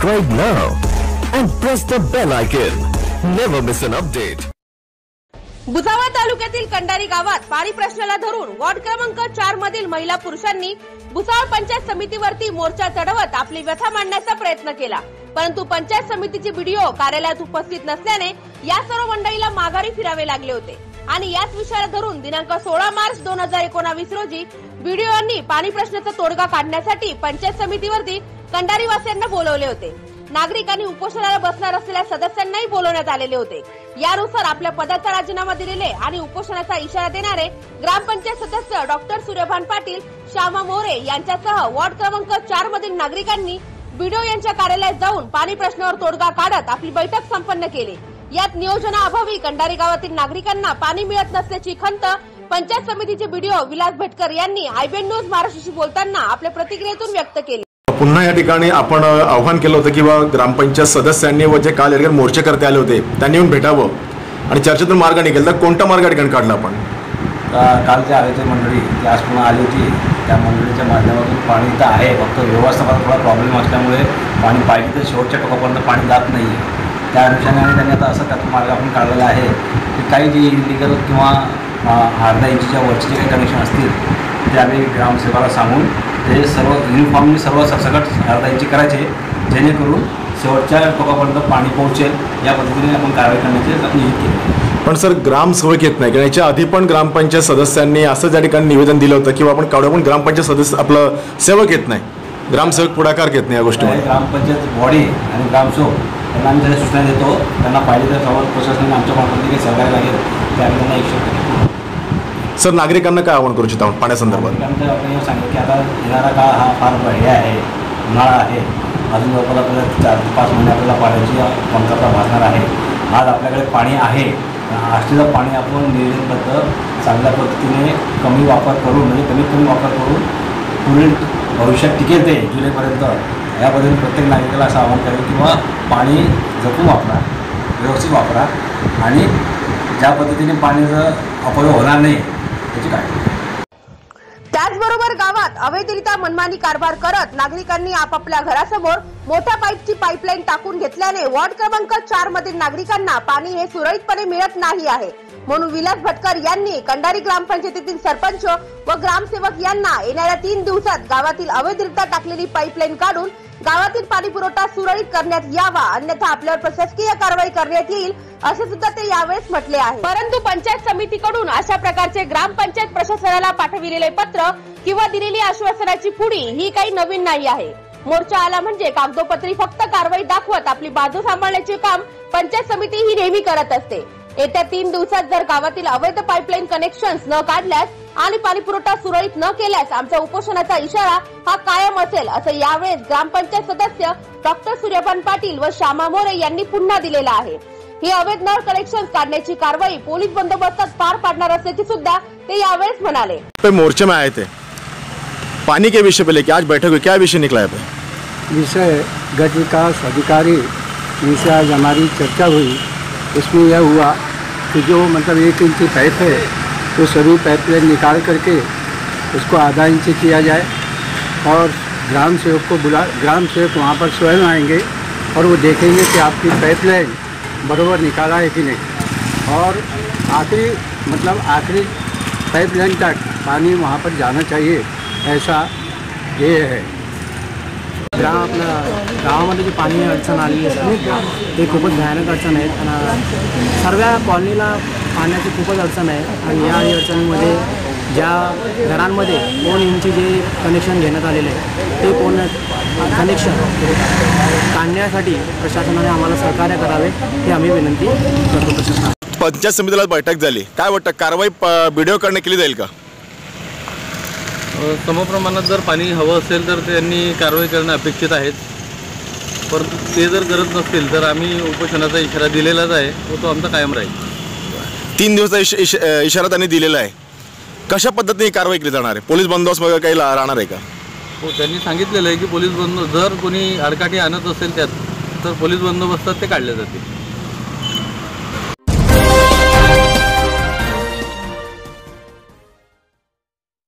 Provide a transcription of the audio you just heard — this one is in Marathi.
Subscribe now and press the bell icon. Never miss an update. Bhusawal तालुक्यातील कंडारी गावात पाणी प्रश्नाला धरून वॉर्ड क्रमांक चार मधील महिला पुरुषांनी भुसावळ पंचायत समितीवरती मोर्चा चढवत आपली व्यथा मांडण्याचा प्रयत्न केला परंतु पंचायत समितीचे व्हिडिओ कार्यालयात उपस्थित नसल्याने या सर्व मंडळीला माघारी फिरावे लागले होते आणि याच विषयाला धरून दिनांक सोळा मार्च दोन हजार एकोणावीस रोजी व्हिडिओनी पाणी प्रश्नाचा तोडगा काढण्यासाठी पंचायत समितीवरती कंडारीवासियांना बोलवले होते. नागरिकांनी उपोषणाला बसणार असलेल्या सदस्यांनाही बोलवण्यात आलेले होते. यानुसार आपल्या पदाचा राजीनामा दिलेले आणि उपोषणाचा इशारा देणारे ग्रामपंचायत सदस्य डॉक्टर सूर्यभान पाटील श्यामा मोरे यांच्यासह वॉर्ड क्रमांक चार मधील नागरिकांनी बीडीओ यांच्या कार्यालयात जाऊन पाणी प्रश्नावर तोडगा काढत आपली बैठक संपन्न केली. यात नियोजनाअभावी कंडारी गावातील नागरिकांना पाणी मिळत नसल्याची खंत पंचायत समितीचे बीडीओ विलास भटकर यांनी आयबीएन न्यूज महाराष्ट्राशी बोलताना आपल्या प्रतिक्रियेतून व्यक्त केली. पुन्हा या ठिकाणी आपण आव्हान केलं होतं किंवा ग्रामपंचायत सदस्यांनी व जे काल या ठिकाणी मोर्चेकर्ते आले होते त्यांनी येऊन भेटावं. आणि चर्चेतून मार्ग निघेल तर कोणता मार्ग या ठिकाणी काढला आपण? का- काल जे आले ते मंडळी ती आज पुन्हा आली होती त्या मंडळीच्या माध्यमातून पाणी तर आहे फक्त व्यवस्थापनात थोडा प्रॉब्लेम असल्यामुळे पाणी पाहिजे तर शेवटच्या टोकापर्यंत पाणी जात नाही त्या अनुषंगाने त्यांनी आता असं त्यातून मार्ग आपण काढलेला आहे की काही जे इलिगल किंवा अर्धा इंचीच्या वरचे जे काही कनेक्शन असतील ते आम्ही ग्रामसेवाला सांगून ते सर्व युनिफॉर्मली सर्व सरसकट अर्धा इंची करायचे जेणेकरून शेवटच्या टोकापर्यंत पाणी पोहोचेल. या पद्धतीने आपण कारवाई करण्याचे निश्चित केले. पण सर ग्रामसेवक येत नाही. कारण याच्या आधी पण ग्रामपंचायत सदस्यांनी असं त्या ठिकाणी निवेदन दिलं होतं की बा आपण कावड्या पण ग्रामपंचायत सदस्य आपलं सेवक येत नाही. ग्रामसेवक पुढाकार घेत नाही या गोष्टीमध्ये ग्रामपंचायत बॉडी आणि ग्रामसेवक त्यांना आम्ही ज्या सूचना देतो त्यांना पाहिजे तर प्रशासनाने आमच्या मार्फत काही सहकार्य लागेल. त्यांना एकशे. सर नागरिकांना काय आवाहन करू इच्छिता आपण पाण्यासंदर्भात? नागरिकांचं आपण सांगितलं की आता येणारा काळ हा फार हे आहे उन्हाळा आहे. अजून जवळपास आपल्याला चार ते पाच महिने आपल्याला पाण्याची कमतरता भासणार आहे. आज आपल्याकडे पाणी आहे. असलेलं पाणी आपण नियोजनबद्ध चांगल्या पद्धतीने कमी वापर करून म्हणजे कमीत कमी वापर करून पुढील भविष्यात टिकेल ते जुलैपर्यंत. याबद्दल प्रत्येक नागरिकाला असं आवाहन करेल किंवा पाणी जपून वापरा व्यवस्थित वापरा. आणि ज्या पद्धतीने पाण्याचा अपयोग होणार नाही त्याचबरोबर गावात अवैधरित्या मनमानी कारभार करत नागरिकांनी आपापल्या घरासमोर मोठ्या पाईपची पाईपलाईन टाकून घेतल्याने वॉर्ड क्रमांक चार मधील नागरिकांना पाणी हे सुरळीतपणे मिळत नाही आहे. म्हणून विलास भटकर यांनी कंडारी ग्रामपंचायतीतील सरपंच व ग्रामसेवक यांना येणाऱ्या तीन दिवसात गावातील अवैधरित्या टाकलेली पाईपलाईन काढून गावातील पाणी पुरवठा सुरळीत करण्यात यावा अन्यथा आपल्यावर प्रशासकीय कारवाई करण्यात येईल असे सुद्धा ते यावेळेस म्हटले आहे. परंतु पंचायत समितीकडून अशा प्रकारचे ग्रामपंचायत प्रशासनाला पाठविलेले पत्र किंवा दिलेली आश्वासनाची पुडी ही काही नवीन नाही आहे. मोर्चा आला म्हणजे कागदोपत्री फक्त कारवाई दाखवत आपली बाजू सांभाळण्याचे काम पंचायत समिती ही नेहमी करत असते. येत्या तीन दिवसात जर गावातील अवैध पाईपलाईन कनेक्शन्स न काढल्यास आणि पाणी पुरवठा सुरळीत न केल्यास आमच्या उपोषणाचा इशारा हा कायम असेल असं यावेळेस ग्रामपंचायत सदस्य डॉक्टर सूर्यपान पाटील व श्यामा मोरे यांनी पुन्हा दिलेला आहे. ही अवैध नळ कनेक्शन काढण्याची कारवाई पोलीस बंदोबस्तात पार पाडणार असल्याची सुद्धा ते यावेळेस म्हणाले. मोर्चे में आए थे. पानी के विषय पे लेके आज बैठक हुई. क्या विषय निकला है पे विषय गट विकास अधिकारी जिनसे आज हमारी चर्चा हुई। उसमें यह हुआ कि जो मतलब एक इंची पाइप है तो सभी पाइपलाइन निकाल करके उसको आधा इंच किया जाए और ग्राम सेवक को बुला, ग्राम सेवक वहाँ पर स्वयं आएँगे और वो देखेंगे कि आपकी पाइपलाइन बराबर निकाला है कि नहीं। और आखिरी मतलब आखिरी पाइपलाइन तक पानी वहाँ पर जाना चाहिए, ऐसा ये है। ग्राम आपल्या गावामध्ये जी पाणी अडचण आलेली असते ते खूपच भयानक अडचण आहे आणि सर्व कॉलनीला पाण्याची खूपच अडचण आहे. आणि या अडचणीमध्ये ज्या घरांमध्ये दोन इंची जे कनेक्शन घेण्यात आलेले आहे ते कोण कनेक्शन काढण्यासाठी प्रशासनाने आम्हाला सहकार्य करावे ही आम्ही विनंती करतो प्रशासनाला. पंचायत समितीला बैठक झाली. काय वाटतं कारवाई व्हिडिओ करणे केली जाईल का? समप्रमाणात जर पाणी हवं असेल तर त्यांनी कारवाई करणं अपेक्षित आहेच परंतु ते जर करत नसतील तर आम्ही उपोषणाचा इशारा दिलेलाच आहे व तो आमचा कायम राहील. तीन दिवसाचा इश इश इशारा त्यांनी दिलेला आहे. कशा पद्धतीने कारवाई केली जाणार आहे? पोलीस बंदोबस्त वगैरे काही राहणार आहे का? हो त्यांनी सांगितलेलं आहे की पोलीस बंदो जर कोणी आडकाठी आणत असेल त्यात तर पोलीस बंदोबस्तात ते काढले जातील.